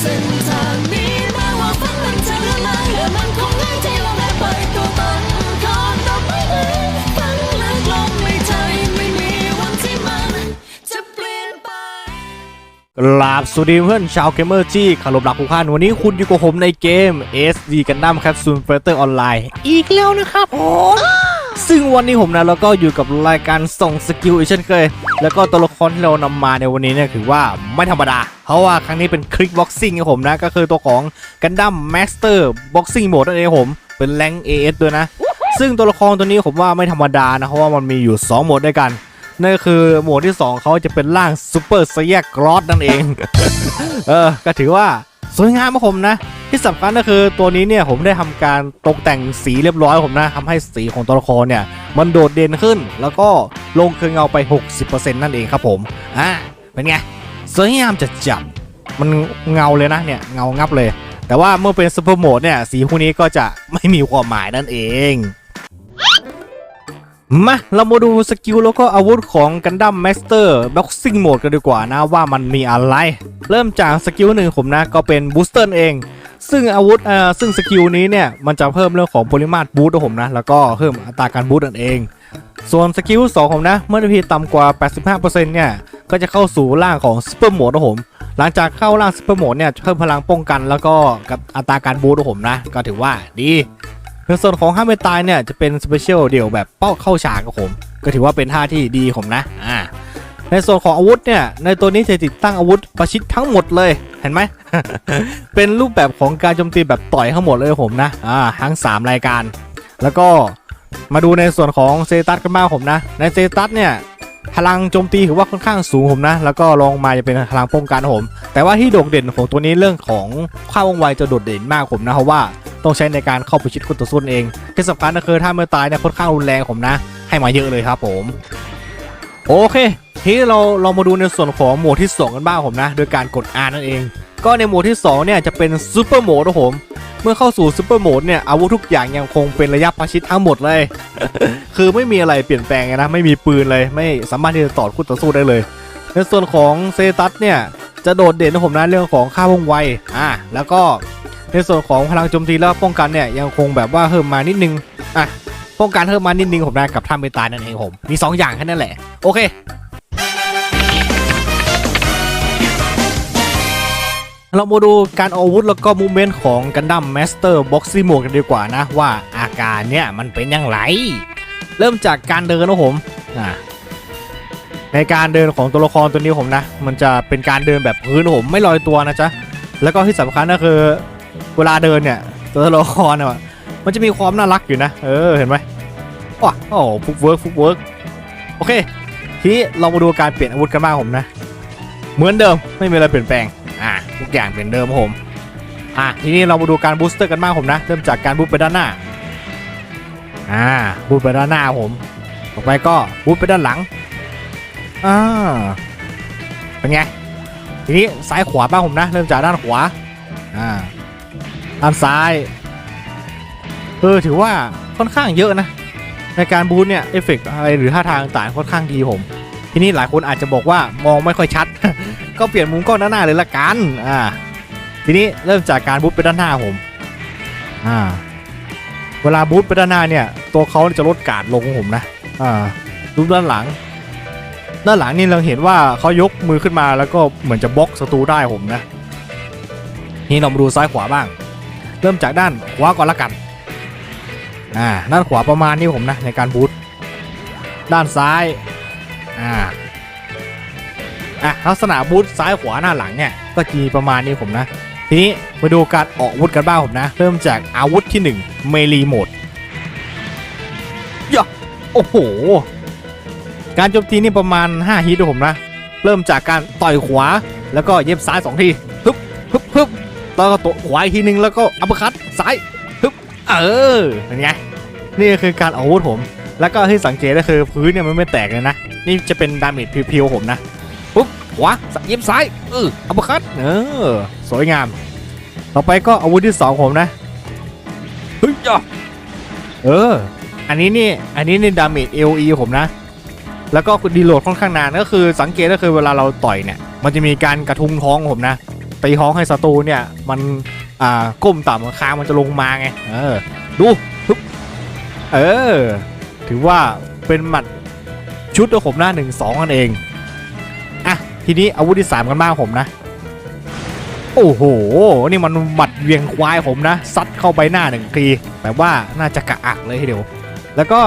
เส้นทางนี้แม้ว่าฝันมันจะเลื่อนลายและมันคงง่ายที่เราได้ไปตัวตันก่อต่อไปเลยฝันลึกลงในใจไม่มีวันที่มันจะเปลี่ยนไปกราบสวัสดีเพื่อนชาวเกมเมอร์ที่เคารพรักทุกท่านวันนี้คุณอยู่กับผมในเกม SD Gundam Capsule Fighter Online อีกแล้วนะครับผม ซึ่งวันนี้ผมนะเราก็อยู่กับรายการส่งสกิลอีกเช่นเคย แล้วก็ตัวละครที่เรานำมาในวันนี้เนี่ยถือว่าไม่ธรรมดา เพราะว่าครั้งนี้เป็นคลิกบ็อกซิ่งครับผมนะ ก็คือตัวของกันดั้มมาสเตอร์บ็อกซิ่งโหมดนั่นเองผมเป็นแรงเอเอสด้วยนะ ซึ่งตัวละครตัวนี้ผมว่าไม่ธรรมดานะเพราะว่ามันมีอยู่ 2 โหมดด้วยกัน นั่นคือ โหมดที่ 2เขาจะเป็นร่างซูเปอร์ไซยกรอสนั่นเอง เออ ก็ถือว่าสวยงามครับผมนะ ที่สำคัญก็คือตัวนี้เนี่ยผมได้ทำการตกแต่งสีเรียบร้อยผมนะทำให้สีของตัวละครเนี่ย มันโดดเด่นขึ้น แล้วก็ลงเคืนเงาไป 60%นั่นเองครับผม อ่า เป็นไง สวยงามจัดจับ มันเงาเลยนะเนี่ย เงางับเลย แต่ว่าเมื่อเป็นซูเปอร์โหมดเนี่ย สีพวกนี้ก็จะไม่มีความหมายนั่นเอง มาเรามาดูสกิลแล้วก็อาวุธของ Gundam Master Boxing Mode กันดีกว่านะว่ามันมีอะไร เริ่มจากสกิลหนึ่งผมนะก็เป็นบูสเตอร์เอง ซึ่งอาวุธเอ่อซึ่งสกิลนี้เนี่ยมันจะเพิ่มเรื่องของปริมาตรบูสต์ผมนะแล้วก็เพิ่มอัตราการบูสต์นั่นเอง ส่วนสกิล2ผมนะ เมื่อพีต่ำกว่า 85%เนี่ยก็จะเข้าสู่ร่างของซูเปอร์โหมดนะผมหลังจากเข้าร่างซูเปอร์โหมดเนี่ยเพิ่มพลังป้องกันแล้วก็กับอัตราการบูสต์นะผมนะก็ถือว่าดี ในส่วนของห้ามไม่ตายเนี่ยจะเป็นสเปเชียลเดี่ยวแบบเป้าเข้าฉากกับผม ก็ถือว่าเป็นท่าที่ดีผมนะอ่าในส่วนของอาวุธเนี่ยในตัวนี้จะติดตั้งอาวุธประชิดทั้งหมดเลยเห็นไหม เป็นรูปแบบของการโจมตีแบบต่อยทั้งหมดเลยผมนะอ่าทั้ง 3 รายการ แล้วก็มาดูในส่วนของเซตัสกันบ้างผมนะ ในเซตัสเนี่ยพลังโจมตีถือว่าค่อนข้างสูงผมนะ แล้วก็ลองมาจะเป็นพลังป้องกันผม แต่ว่าที่โดดเด่นของตัวนี้เรื่องของความว่องไวจะโดดเด่นมากผมนะเพราะว่า ต้องใช้ในการเข้าไปชิดคู่ต่อสู้เองที่สำคัญก็คือถ้าเมื่อตายเนี่ยค่อนข้างรุนแรงผมนะ ให้มาเยอะเลยครับผมโอเคทีนี้เราเรามาดูในส่วนของโหมดที่ 2 กันบ้างผมนะ โดยการกด R นั่นเอง ก็ในโหมดที่ 2 เนี่ยจะเป็นซูเปอร์โหมดนะผมเมื่อเข้าสู่ซูเปอร์โหมดเนี่ยอาวุธทุกอย่างยังคงเป็นระยะประชิดทั้งหมดเลย คือไม่มีอะไรเปลี่ยนแปลงนะ ไม่มีปืนเลยไม่สามารถที่จะต่อคู่ต่อสู้ได้เลย ในส่วนของเซตัสเนี่ยจะโดดเด่นนะผมนะเรื่องของค่าว่องไวอ่าแล้วก็ ในส่วนของพลังโจมตีแล้วป้องกันเนี่ยยังคงแบบว่าเพิ่มมานิดนึงอะป้องกันเพิ่มมานิดนึงผมนะกับท่าไม่ตายนั่นเองผมมี 2 อย่างแค่นั้นแหละ โอเคเรามาดูการอาวุธแล้วก็มูเมนต์ของกันดั้มแมสเตอร์บ็อกซี่หมดกันดีกว่านะ ว่าอาการเนี่ยมันเป็นอย่างไร เริ่มจากการเดินนะผมอะในการเดินของตัวละครตัวนี้ผมนะ มันจะเป็นการเดินแบบพื้นผมไม่ลอยตัวนะจ๊ะ แล้วก็ที่สำคัญก็คือ เวลาเดินเนี่ย ตัวละครเนี่ยมันจะมีความน่ารักอยู่นะ เออ เห็นไหมว้าโอ้ฟุกเวิร์กฟุกเวิร์กโอเค ทีนี้เรามาดูการเปลี่ยนอาวุธกันบ้างผมนะ เหมือนเดิม ไม่มีอะไรเปลี่ยนแปลง อ่าทุกอย่างเป็นเดิมผม อะ ทีนี้เรามาดูการบูสเตอร์กันบ้างผมนะ เริ่มจากการบูสต์ไปด้านหน้า อ่า บูสต์ไปด้านหน้าผม ต่อไปก็บูสต์ไปด้านหลัง อ่า เป็นไง ทีนี้ซ้ายขวาบ้างผมนะ เริ่มจากด้านขวา อ่า ด้านซ้าย เออถือว่าค่อนข้างเยอะนะ ในการบูทเนี่ยเอฟเฟกอะไรหรือท่าทางต่างค่อนข้างดีผม ทีนี้หลายคนอาจจะบอกว่ามองไม่ค่อยชัด ก็เปลี่ยนมุมกล้องด้านหน้าเลยละกันอ่าทีนี้เริ่มจากการบูทไปด้านหน้าผมอ่าเวลาบูทไปด้านหน้าเนี่ย ตัวเขาจะลดการ์ดลงของผมนะอ่าดูด้านหลัง ด้านหลังนี่เราเห็นว่าเขายกมือขึ้นมาแล้วก็เหมือนจะบล็อกศัตรูได้ผมนะนี่เรามาดูซ้ายขวาบ้าง เริ่มจากด้านขวาก่อนละกันอ่าด้านขวาประมาณนี้ผมนะในการบูทด้านซ้ายอ่าอะลักษณะบูทซ้ายขวาหน้าหลังเนี่ยก็จะมีประมาณนี้ผมนะทีนี้มาดูการออกอาวุธกันบ้างผมนะ เริ่มจากอาวุธที่ 1 เมลีโหมดย่ะโอ้โห การโจมตีนี่ประมาณ 5ฮิตด้วยผมนะ เริ่มจากการต่อยขวาแล้วก็เย็บซ้าย 2 ทีฮึบฮึบฮึบ แล้วก็ตัวขวาอีกทีนึงแล้วก็อัปเปอร์คัตซ้ายฮึบเออเป็นไงนี่ก็คือการออกอาวุธผม แล้วก็ที่สังเกตก็คือพื้นเนี่ยมันไม่แตกเลยนะ นี่จะเป็นดาเมจเพียวๆผมนะปุ๊บขวาเย็บซ้ายเอออัปเปอร์คัตเออสวยงาม ต่อไปก็อาวุธที่สองผมนะเฮ้ยจ้ะเออ อันนี้นี่อันนี้นี่ดาเมจ LE ผมนะแล้วก็ดีโหลดค่อนข้างนานก็คือสังเกตก็คือเวลาเราต่อยเนี่ย มันจะมีการกระทุ้งท้องผมนะ ตีท้องให้ศัตรูเนี่ยมันอ่าก้มต่ำคางมันจะลงมาไงเออดูปึ๊บเออถือว่าเป็นหมัดชุดของผมหน้าหนึ่งสองกันเองอะทีนี้อาวุธที่สามกันบ้างผมนะโอ้โห นี่มันหมัดเวียงควายผมนะซัดเข้าไปหน้าหนึ่งทีแบบว่าน่าจะกระอักเลยทีเดียวแล้วก็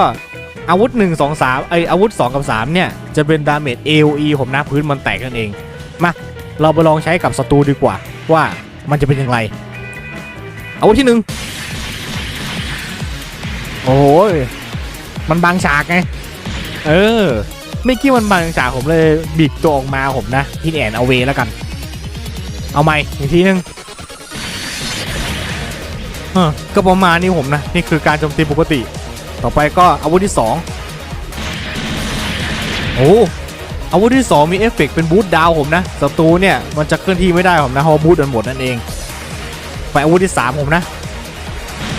อาวุธ 1 2 3ไอยอาวุธ 2 กับ 3 เนี่ย จะเป็นดาเมจ AOE ผมนะพื้นมันแตกนั่นเอง มา เราไปลองใช้กับศัตรูดีกว่า ว่ามันจะเป็นอย่างไร อาวุธที่หนึ่งโอ้โหมันบางฉากไง เออไม่กี้มันบางฉากผมเลยบิดตัวออกมาผมนะพินแอนเอาเวแล้วกัน เอาใหม่อีกทีนึงเออก็ประมาณนี้ผมนะ นี่คือการโจมตีปกติ ต่อไปก็อาวุธที่2โอ้ อาวุธที่ 2 มีเอฟเฟกต์เป็นบูทดาวผมนะศัตรูเนี่ยมันจะเคลื่อนที่ไม่ได้ผมนะเพราะบูทมันหมดนั่นเองไปอาวุธที่ 3 ผมนะ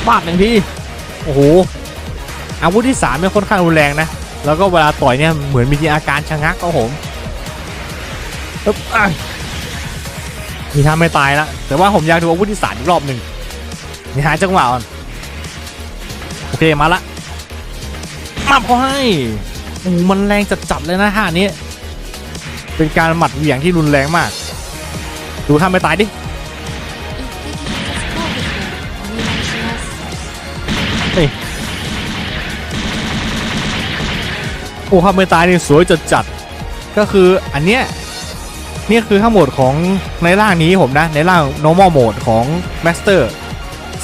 ปาดหนึ่งทีโอ้โหอาวุธที่3เนี่ยค่อนข้างรุนแรงนะแล้วก็เวลาต่อยเนี่ยเหมือนมีอาการชะงักก็ผมปึ๊บอะมีทำไม่ตายละแต่ว่าผมอยากดูอาวุธที่สามอีกรอบหนึ่งนี่หาจังหวะก่อนโอเคมาละมาพอให้โอ้มันแรงจัดๆเลยนะท่านี้ เป็นการหมัดเหวี่ยงที่รุนแรงมาก ดูทำไม่ตายดิโอ้ทำไม่ตายนี่สวยจัดๆก็คืออันเนี้ยนี่คือทั้งหมดของในร่างนี้ผมนะ ในร่าง normal mode ของ master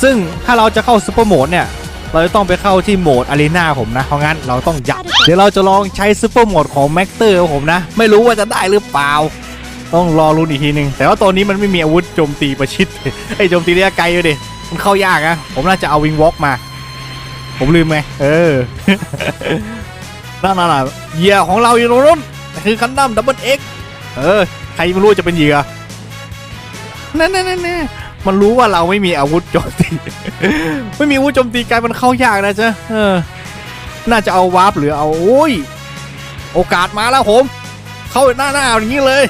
ซึ่งถ้าเราจะเข้า super mode เนี่ย เราจะต้องไปเข้าที่โหมด arena ผมนะเพราะงั้นเราต้องยัดเดี๋ยวเราจะลองใช้ super mode ของ master ผมนะ ไม่รู้ว่าจะได้หรือเปล่า ต้องรอรุ้นอีกทีหนึ่งแต่ว่าตัวนี้มันไม่มีอาวุธโจมตีประชิดไอ้ยโจมตีระยะไกลเลยดิมันเข้ายากนะผมน่าจะเอาวิงวอล์กมา ผมลืมไงเออนั่นน่ะเหยื่อของเราอยู่ตรงนู้นคือคันดั้มดับเบิลเอ็กเออใครไม่รู้จะเป็นเหยื่อนั่นนั่นนั่น มันรู้ว่าเราไม่มีอาวุธโจมตี ไม่มีอาวุธโจมตีกลายมันเข้ายากนะจ๊ะเออ น่าจะเอาวาร์ปหรือเอาโอ้ย โอกาสมาแล้วผม เข้าหน้าหน้าอย่างนี้เลย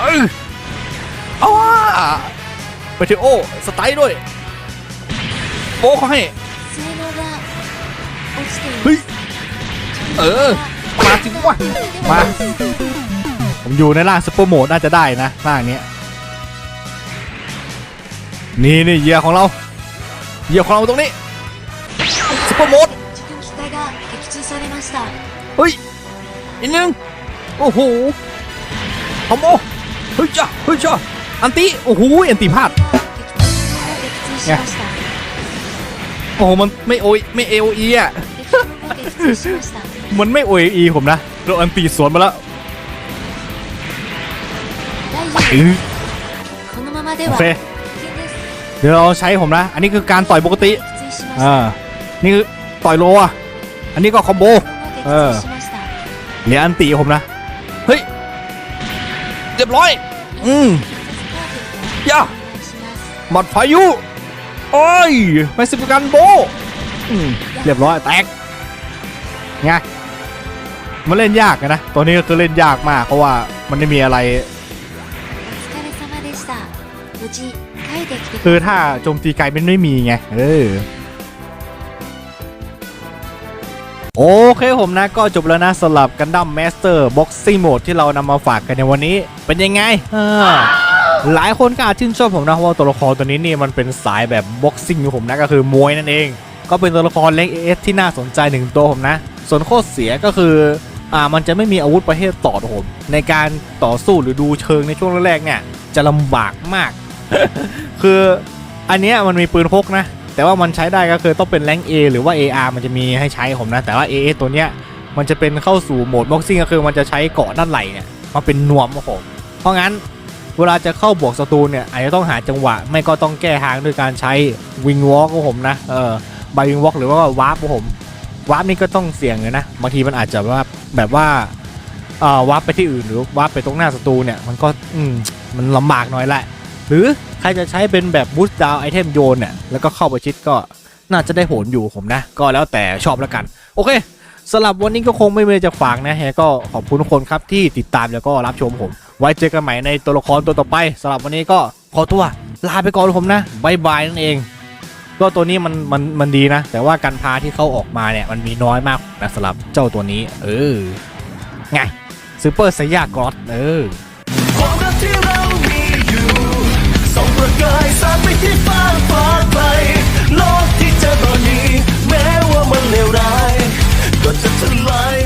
เออเอาว่ะไปเทโอสไตล์ด้วยโบ้เขาให้เฮ้ยเออ มาจริงวะมา ผมอยู่ในร่างซุปเปอร์โหมดน่าจะได้นะร่างเนี้ย นี่นี่เหยื่อของเราเหยื่อของเราตรงนี้ซุปเปอร์โหมดเฮ้ยอีกหนึ่งโอ้โหคอมโบเฮ้ยจ้าเฮ้ยจ้าอันติโอ้โหอันติพลาดโอ้โหมันไม่โอยไม่เออีอะมันไม่โอยอีผมนะโดนอันตีสวนมาแล้วอื้อโอเค เดี๋ยวเราใช้ผมนะ อันนี้คือการต่อยปกติอ่านี่คือต่อยโลอะ อันนี้ก็คอมโบ เออเหลืออันตีผมนะ เฮ้ยเรียบร้อย อืมย่าหมัดพายุ โอ้ยไม่สิบกันโบเรียบร้อยแตกไงมันเล่นยากนะ ตัวนี้ก็คือเล่นยากมากเพราะว่ามันไม่มีอะไร คือถ้าโจมตีไกลมันไม่มีไง เออ โอเคผมนะก็จบแล้วนะสำหรับกันดั้มแมสเตอร์บ็อกซิ่โหมดที่เรานำมาฝากกันในวันนี้ เป็นยังไงเออหลายคนก็อาจชื่นชอบผมนะเพราะว่าตัวละครตัวนี้นี่มันเป็นสายแบบบ็อกซิ่งของผมนะก็คือมวยนั่นเอง ก็เป็นตัวละครเล็กเอสที่น่าสนใจหนึ่งตัวผมนะ ส่วนข้อเสียก็คืออ่ามันจะไม่มีอาวุธประเภทต่อผมในการต่อสู้หรือดูเชิงในช่วงแรกๆเนี่ยจะลำบากมาก คืออันเนี้ยมันมีปืนพกนะ แต่ว่ามันใช้ได้ก็คือต้องเป็นแรง A หรือว่า AR มันจะมีให้ใช้ผมนะ แต่ว่า AA ตัวเนี้ยมันจะเป็นเข้าสู่โหมดบ็อกซิ่งก็คือมันจะใช้เกาะด้านไหล่เนี่ยมาเป็นนวมครับผม เพราะงั้นเวลาจะเข้าบวกศัตรูเนี่ยอาจจะต้องหาจังหวะ ไม่ก็ต้องแก้ทางด้วยการใช้วิงวอล์กของผมนะเออใบวิงวอล์กหรือว่าวาร์ปของผมวาร์ปนี่ก็ต้องเสี่ยงเลยนะบางทีมันอาจจะว่าแบบว่าเออวาร์ปไปที่อื่นหรือวาร์ปไปตรงหน้าศัตรูเนี่ยมันก็อืมมันลำบากน่อยแหละ หรือใครจะใช้เป็นแบบบูสต์ดาวไอเทมโยนเนี่ยแล้วก็เข้าไปชิดก็น่าจะได้ผลอยู่ผมนะ ก็แล้วแต่ชอบแล้วกัน โอเคสำหรับวันนี้ก็คงไม่มีจะฝากนะฮะก็ขอบคุณทุกคนครับที่ติดตามแล้วก็รับชมผม ไว้เจอกันใหม่ในตัวละครตัวต่อไปสำหรับวันนี้ก็ขอตัวลาไปก่อนผมนะบายบายนั่นเอง ก็ตัวนี้มันมันมันดีนะ แต่ว่าการพาที่เขาออกมาเนี่ยมันมีน้อยมากนะสำหรับเจ้าตัวนี้ เออไงซูเปอร์ไซยากรอสเออ องประกายสาดไปที่ฟ้าฟ้าไปโลกที่เจอตอนนี้ แม้ว่ามันเลวร้าย ก็จะทลาย